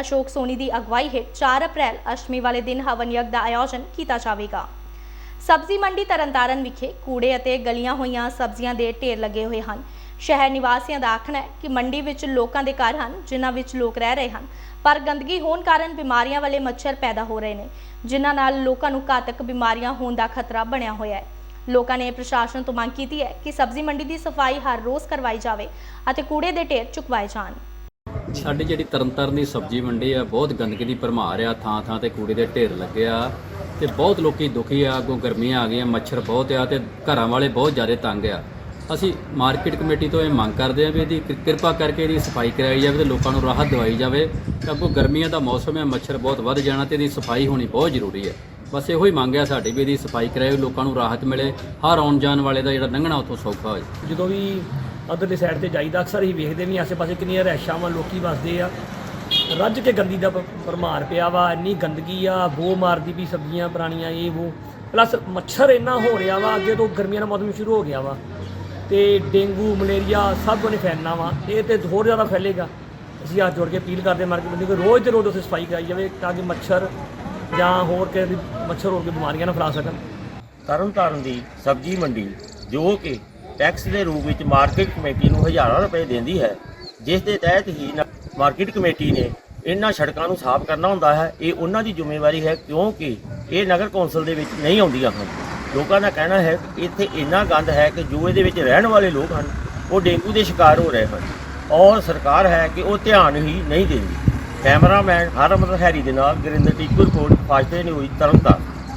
ਅਸ਼ੋਕ ਸੋਨੀ ਦੀ ਅਗਵਾਈ ਹੇਠ 4 ਅਪ੍ਰੈਲ ਅਸ਼ਟਮੀ ਵਾਲੇ ਦਿਨ ਹਵਨ ਯੱਗ ਦਾ ਆਯੋਜਨ ਕੀਤਾ ਜਾਵੇਗਾ। ਸਬਜ਼ੀ ਮੰਡੀ ਤਰਨਤਾਰਨ ਵਿਖੇ ਕੂੜੇ ਅਤੇ ਗਲੀਆਂ ਹੋਈਆਂ ਸਬਜ਼ੀਆਂ ਦੇ ਢੇਰ ਲੱਗੇ ਹੋਏ ਹਨ। ਸ਼ਹਿਰ ਨਿਵਾਸੀਆਂ ਦਾ ਆਖਣਾ ਹੈ ਕਿ ਮੰਡੀ ਵਿੱਚ ਲੋਕਾਂ ਦੇ ਘਰ ਹਨ, ਜਿਨ੍ਹਾਂ ਵਿੱਚ ਲੋਕ ਰਹਿ ਰਹੇ ਹਨ, ਪਰ ਗੰਦਗੀ ਹੋਣ ਕਾਰਨ ਬਿਮਾਰੀਆਂ ਵਾਲੇ ਮੱਛਰ ਪੈਦਾ ਹੋ ਰਹੇ ਨੇ, ਜਿਨ੍ਹਾਂ ਨਾਲ ਲੋਕਾਂ ਨੂੰ ਘਾਤਕ ਬਿਮਾਰੀਆਂ ਹੋਣ ਦਾ ਖਤਰਾ ਬਣਿਆ ਹੋਇਆ ਹੈ। ਲੋਕਾਂ ਨੇ ਪ੍ਰਸ਼ਾਸਨ ਤੋਂ ਮੰਗ ਕੀਤੀ ਹੈ ਕਿ ਸਬਜ਼ੀ ਮੰਡੀ ਦੀ ਸਫ਼ਾਈ ਹਰ ਰੋਜ਼ ਕਰਵਾਈ ਜਾਵੇ ਅਤੇ ਕੂੜੇ ਦੇ ਢੇਰ ਚੁਕਵਾਏ ਜਾਣ। ਸਾਡੀ ਜਿਹੜੀ ਤਰਨਤਾਰਨ ਦੀ ਸਬਜ਼ੀ ਮੰਡੀ ਆ, ਬਹੁਤ ਗੰਦਗੀ ਦੀ ਭਰਮਾਰ ਆ, ਥਾਂ ਥਾਂ ਤੇ ਕੂੜੇ ਦੇ ਢੇਰ ਲੱਗੇ ਆ ਤੇ ਬਹੁਤ ਲੋਕੀ ਦੁਖੀ ਆ, ਅੱਗੋਂ ਗਰਮੀਆਂ ਆ ਗਈਆਂ, ਮੱਛਰ ਬਹੁਤ ਆ ਤੇ ਘਰਾਂ ਵਾਲੇ ਬਹੁਤ ਜ਼ਿਆਦਾ ਤੰਗ ਆ। ਅਸੀਂ ਮਾਰਕੀਟ ਕਮੇਟੀ ਤੋਂ ਇਹ ਮੰਗ ਕਰਦੇ ਆ ਵੀ ਇਹਦੀ ਕਿਰਪਾ ਕਰਕੇ ਇਹਦੀ ਸਫ਼ਾਈ ਕਰਾਈ ਜਾਵੇ ਤੇ ਲੋਕਾਂ ਨੂੰ ਰਾਹਤ ਦਵਾਈ ਜਾਵੇ ਤਾਂ ਅੱਗੋਂ ਗਰਮੀਆਂ ਦਾ ਮੌਸਮ ਹੈ ਮੱਛਰ ਬਹੁਤ ਵੱਧ ਜਾਣਾ ਤੇ ਇਹਦੀ ਸਫ਼ਾਈ ਹੋਣੀ ਬਹੁਤ ਜ਼ਰੂਰੀ ਹੈ ਬਸ ਇਹੋ ਹੀ ਮੰਗ ਆ ਸਾਡੀ ਵੀ ਇਹਦੀ ਸਫ਼ਾਈ ਕਰਾਏ ਲੋਕਾਂ ਨੂੰ ਰਾਹਤ ਮਿਲੇ, ਹਰ ਆਉਣ ਜਾਣ ਵਾਲੇ ਦਾ ਜਿਹੜਾ ਲੰਘਣਾ ਉੱਥੋਂ ਸੌਖਾ ਹੋ ਜਦੋਂ ਵੀ ਅਦਰਲੀ ਸਾਈਡ ਤੇ ਜਾਈਦਾ, ਅਕਸਰ ਹੀ ਵੇਖਦੇ ਵੀ ਆਸੇ-ਪਾਸੇ ਕਿੰਨੀਆਂ ਰੈਸ਼ਾਂ ਵਾਂ, ਲੋਕੀ ਵਸਦੇ ਆ। ਰੱਜ ਕੇ ਗੰਦੀ ਦਾ ਭ- ਪਿਆ ਵਾ, ਇੰਨੀ ਗੰਦਗੀ ਆ, ਬੋ ਮਾਰਦੀ ਵੀ ਸਬਜ਼ੀਆਂ, ਪੁਰਾਣੀਆਂ, ਇਹ ਉਹ ਪਲੱਸ ਮੱਛਰ ਇੰਨਾ ਹੋ ਰਿਹਾ ਵਾ, ਅੱਗੇ ਤੋਂ ਗਰਮੀਆਂ ਦਾ ਮੌਸਮ ਸ਼ੁਰੂ ਹੋ ਗਿਆ ਵਾ। ਤੇ ਡੇਂਗੂ, ਮਲੇਰੀਆ, ਸਭ ਨੇ ਫੈਲਣਾ ਵਾ। ਇਹ ਤੇ ਹੋਰ ਜ਼ਿਆਦਾ ਫੈਲੇਗਾ। ਅਸੀਂ ਹੱਥ ਜੋੜ ਕੇ ਅਪੀਲ ਕਰਦੇ ਮਾਰਕੀਟ ਬੰਦੇ ਕਿ ਰੋਜ਼ ਤੇ ਰੋਜ਼ ਉੱਥੇ ਸਫ਼ਾਈ ਕਰਾਈ ਜਾਵੇ, ਤਾਂ ਕਿ ਮੱਛਰ ਜਾਂ ਹੋਰ ਕਿਸੇ ਦੀ ਮੱਛਰ ਹੋਰ ਕੇ ਬਿਮਾਰੀਆਂ ਨਾ ਫੈਲਾ ਸਕਣ। ਤਰਨ ਤਾਰਨ ਦੀ ਸਬਜ਼ੀ ਮੰਡੀ ਜੋ ਕਿ ਟੈਕਸ ਦੇ ਰੂਪ ਵਿੱਚ ਮਾਰਕੀਟ ਕਮੇਟੀ ਨੂੰ ਹਜ਼ਾਰਾਂ ਰੁਪਏ ਦਿੰਦੀ ਹੈ, ਜਿਸ ਦੇ ਤਹਿਤ ਹੀ ਨ- ਮਾਰਕੀਟ ਕਮੇਟੀ ਨੇ ਇਹਨਾਂ ਸੜਕਾਂ ਨੂੰ ਸਾਫ਼ ਕਰਨਾ ਹੁੰਦਾ ਹੈ। ਇਹ ਉਹਨਾਂ ਦੀ ਜ਼ਿੰਮੇਵਾਰੀ ਹੈ, ਕਿਉਂਕਿ ਇਹ ਨਗਰ ਕੌਂਸਲ ਦੇ ਵਿੱਚ ਨਹੀਂ ਆਉਂਦੀਆਂ ਹਨ। ਲੋਕਾਂ ਦਾ ਕਹਿਣਾ ਹੈ ਕਿ ਇੱਥੇ ਇੰਨਾ ਗੰਦ ਹੈ ਕਿ ਜੋ ਇਹਦੇ ਵਿੱਚ ਰਹਿਣ ਵਾਲੇ ਲੋਕ ਹਨ, ਉਹ ਡੇਂਗੂ ਦੇ ਸ਼ਿਕਾਰ ਹੋ ਰਹੇ ਹਨ ਔਰ ਸਰਕਾਰ ਹੈ ਕਿ ਉਹ ਧਿਆਨ ਹੀ ਨਹੀਂ ਦਿੰਦੀ। ਕੈਮਰਾਮੈਨ ਹਰਮਨ ਹੈਰੀ ਦੇ ਨਾਲ Gurinder Tiku report Fastway news, Tarn Taran.